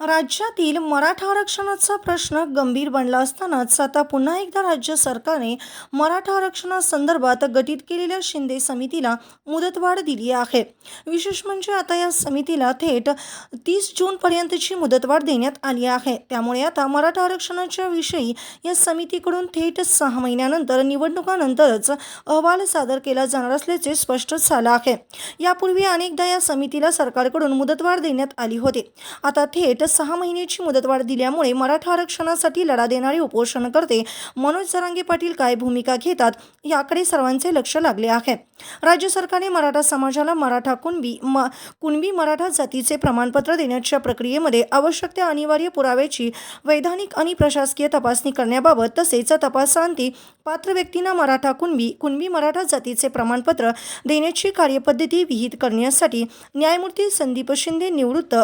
राज्यातील मराठा आरक्षणाचा प्रश्न गंभीर बनला असतानाच आता पुन्हा एकदा राज्य सरकारने मराठा आरक्षणासंदर्भात गठीत केलेल्या शिंदे समितीला मुदतवाढ दिली आहे. विशेष म्हणजे आता या समितीला थेट तीस जूनपर्यंतची मुदतवाढ देण्यात आली आहे. त्यामुळे आता मराठा आरक्षणाच्या विषयी या समितीकडून थेट सहा महिन्यानंतर निवडणुकानंतरच अहवाल सादर केला जाणार असल्याचे स्पष्ट झालं आहे. यापूर्वी अनेकदा या समितीला सरकारकडून मुदतवाढ देण्यात आली होती. आता थेट सहा महिन्याची मुदतवाढ दिल्यामुळे मराठा आरक्षणासाठी लढा देणारे उपोषणकर्ते मनोज जरांगे पाटील काय भूमिका घेतात याकडे सर्वांचे लक्ष लागले आहे. राज्य सरकारने मराठा समाजाला मराठा कुणबी म कुणबी मराठा जातीचे प्रमाणपत्र देण्याच्या प्रक्रियेमध्ये आवश्यक त्या अनिवार्य पुराव्याची वैधानिक आणि प्रशासकीय तपासणी करण्याबाबत तसेच तपासांती पात्र व्यक्तींना मराठा कुणबी कुणबी मराठा जातीचे प्रमाणपत्र देण्याची कार्यपद्धती विहित करण्यासाठी न्यायमूर्ती संदीप शिंदे निवृत्त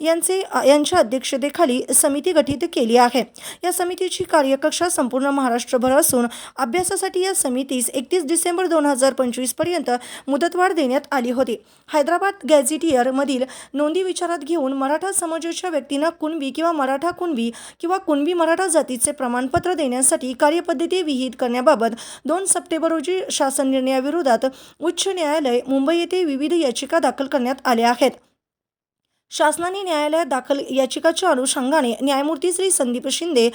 यांचे यांच्या अध्यक्षतेखाली समिती गठीत केली आहे. या समितीची कार्यकक्षा संपूर्ण महाराष्ट्रभर असून अभ्यासासाठी या समितीस एकतीस डिसेंबर दोन हजार पंचवीसपर्यंत मुदतवाढ देण्यात आली होती. हैदराबाद गॅझिटियरमधील नोंदी विचारात घेऊन मराठा समाजाच्या व्यक्तींना कुणबी किंवा मराठा कुणबी किंवा कुणबी मराठा जातीचे प्रमाणपत्र देण्यासाठी कार्यपद्धती विहित करण्याबाबत दोन सप्टेंबर रोजी शासन निर्णयाविरोधात उच्च न्यायालय मुंबई येथे विविध याचिका दाखल करण्यात आल्या आहेत. शासनाने न्यायालयात दाखल याचिकाच्या अनुषंगाने न्यायमूर्ती श्री संदीप शिंदे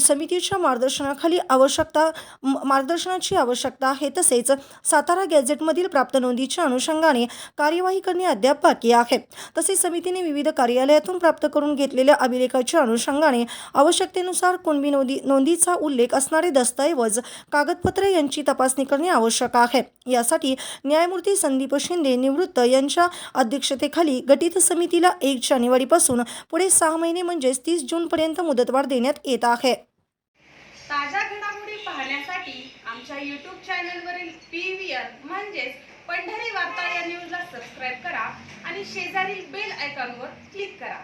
समितीच्या मार्गदर्शनाखाली आवश्यकता मार्गदर्शनाची आवश्यकता आहे तसेच सातारा गॅझेटमधील प्राप्त नोंदीच्या अनुषंगाने कार्यवाही करणे अद्याप बाकी आहे. तसेच समितीने विविध कार्यालयातून प्राप्त करून घेतलेल्या अभिलेखाच्या अनुषंगाने आवश्यकतेनुसार कुणबी नोंदी नोंदीचा उल्लेख असणारे दस्तऐवज कागदपत्रे यांची तपासणी करणे आवश्यक आहे. यासाठी न्यायमूर्ती संदीप शिंदे निवृत्त यांच्या अध्यक्षतेखाली गठीत समितीला एक जानेवारीपासून पुढे सहा महिने म्हणजेच तीस जूनपर्यंत मुदतवाढ देण्यात येत आहे. ताज्या घडामोडी पाहण्यासाठी आमच्या यूट्यूब चॅनलवरील पी व्ही आर म्हणजेच पंढरी वार्ता या न्यूजला सबस्क्राईब करा आणि शेजारील बेल आयकॉनवर क्लिक करा.